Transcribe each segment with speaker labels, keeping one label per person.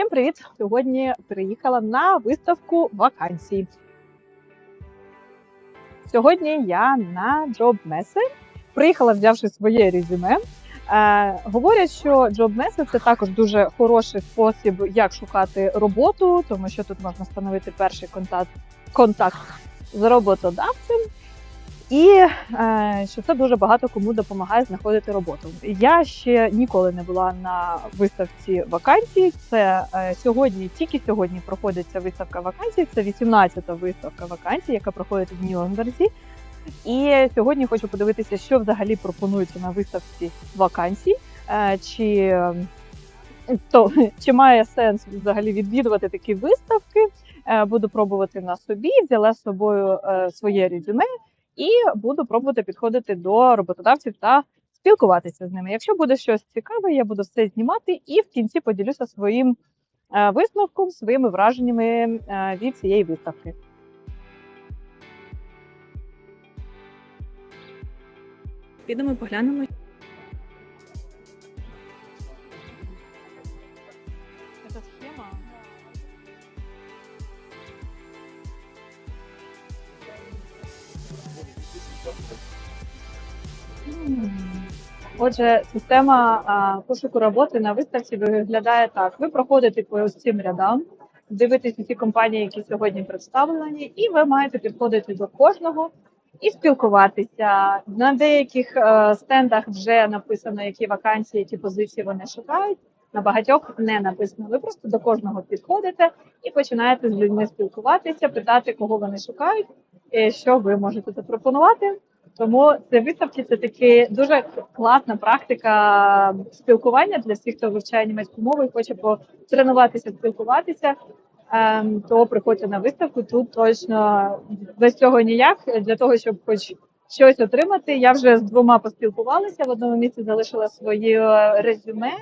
Speaker 1: Всім привіт! Сьогодні приїхала на виставку вакансій. Сьогодні я на Job Messe. Приїхала, взявши своє резюме. Говорять, що Job Messe – це також дуже хороший спосіб, як шукати роботу, тому що тут можна встановити перший контакт, контакт з роботодавцем. І е, що це дуже багато кому допомагає знаходити роботу. Я ще ніколи не була на виставці вакансій. Це е, сьогодні, тільки сьогодні проходиться виставка вакансій. Це 18-та виставка вакансій, яка проходить в Нюрнберзі. І сьогодні хочу подивитися, що взагалі пропонується на виставці вакансій. Е, чи, то, чи має сенс взагалі відвідувати такі виставки? Буду пробувати на собі, взяла з собою своє резюме і буду пробувати підходити до роботодавців та спілкуватися з ними. Якщо буде щось цікаве, я буду все знімати і в кінці поділюся своїм е, висновком, своїми враженнями е, від цієї виставки.
Speaker 2: Підемо поглянемо.
Speaker 1: Отже, система пошуку роботи на виставці виглядає так: ви проходите по цим рядам, дивитесь ті компанії, які сьогодні представлені, і ви маєте підходити до кожного і спілкуватися. На деяких е, стендах вже написано, які вакансії, які позиції вони шукають. На багатьох не написано. Ви просто до кожного підходите і починаєте з людьми спілкуватися, питати, кого вони шукають, що ви можете запропонувати. Тому це виставки це таки дуже класна практика спілкування для всіх, хто вивчає німецьку мову і хоче потренуватися, спілкуватися. Ем, то приходьте на виставку. Тут точно без цього ніяк. Для того, щоб хоч щось отримати. Я вже з двома поспілкувалася. В одному місці залишила своє резюме,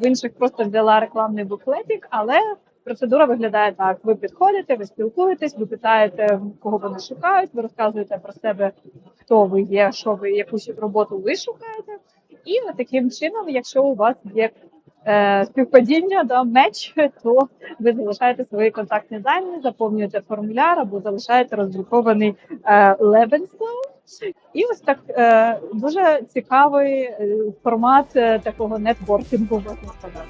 Speaker 1: в інших просто взяла рекламний буклетик, але процедура виглядає так: ви підходите, ви спілкуєтесь, ви питаєте, кого вони шукають, ви розказуєте про себе, хто ви є, що ви, яку ще роботу ви шукаєте. І от таким чином, якщо у вас є е, співпадіння, да, меч, то ви залишаєте свої контактні дані, заповнюєте формуляр або залишаєте роздрукований е, Lebenslauf. І ось так е, дуже цікавий е, формат е, такого нетворкінгу, можна сказати.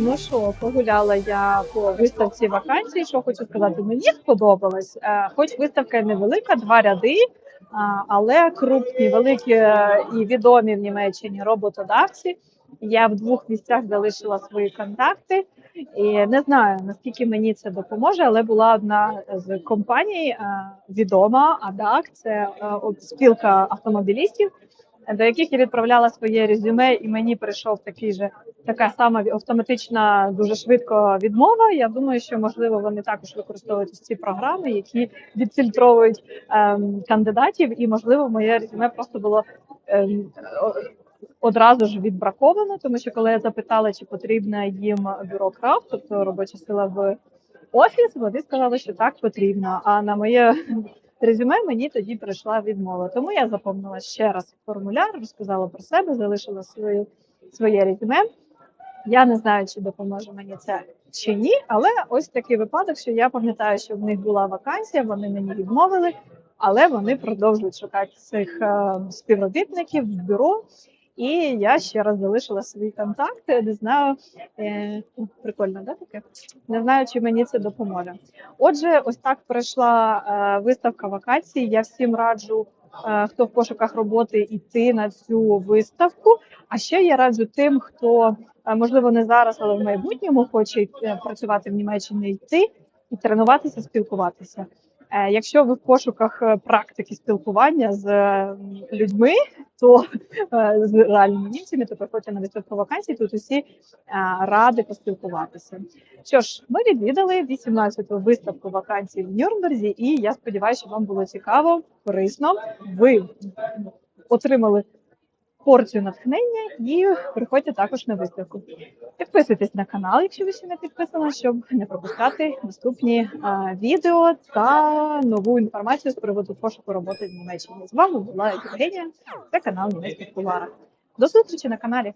Speaker 1: Ну що, погуляла я по виставці вакансій. Що хочу сказати, мені сподобалось. Е, Хоч виставка невелика, два ряди, але крупні, великі е, і відомі в Німеччині роботодавці. Я в двох місцях залишила свої контакти, і не знаю наскільки мені це допоможе, але була одна з компаній е, відома АДАК, це е, спілка автомобілістів, до яких я відправляла своє резюме, і мені прийшов такий же така сама автоматична, дуже швидко відмова. Я думаю, що можливо вони також використовують ці програми, які відфільтровують ем, кандидатів, і можливо моє резюме просто було ем, одразу ж відбраковано, тому що коли я запитала, чи потрібна їм бюрократ, тобто робоча сила в офіс, вони сказали, що так потрібно. А на моє резюме мені тоді прийшла відмова. Тому я заповнила ще раз формуляр, розказала про себе, залишила свою своє резюме. Я не знаю, чи допоможе мені це чи ні, але ось такий випадок, що я пам'ятаю, що в них була вакансія, вони мені відмовили, але вони продовжують шукати цих е, співробітників в бюро. І я ще раз залишила свої контакти. Не знаю, е, о, прикольно, да, таке? Не знаю, чи мені це допоможе. Отже, ось так пройшла е, виставка вакансій. Я всім раджу, е, хто в пошуках роботи, йти на цю виставку. А ще я раджу тим, хто е, можливо не зараз, але в майбутньому хоче е, працювати в Німеччині, йти і тренуватися, спілкуватися. Е, Якщо ви в пошуках е, практики спілкування з е, людьми, то з реальними німцями, то приходьте на відсотку вакансій. Тут усі ради поспілкуватися. Що ж, ми відвідали 18-ту виставку вакансій в Нюрнберзі, і я сподіваюся, що вам було цікаво, корисно. Ви отримали порцію натхнення і приходьте також на виставку. Підписуйтесь на канал, якщо ви ще не підписані, щоб не пропускати наступні а, відео та нову інформацію з приводу пошуку роботи в Німеччині. З вами була Євгенія. Це канал Німецьких Кулара. До зустрічі на каналі.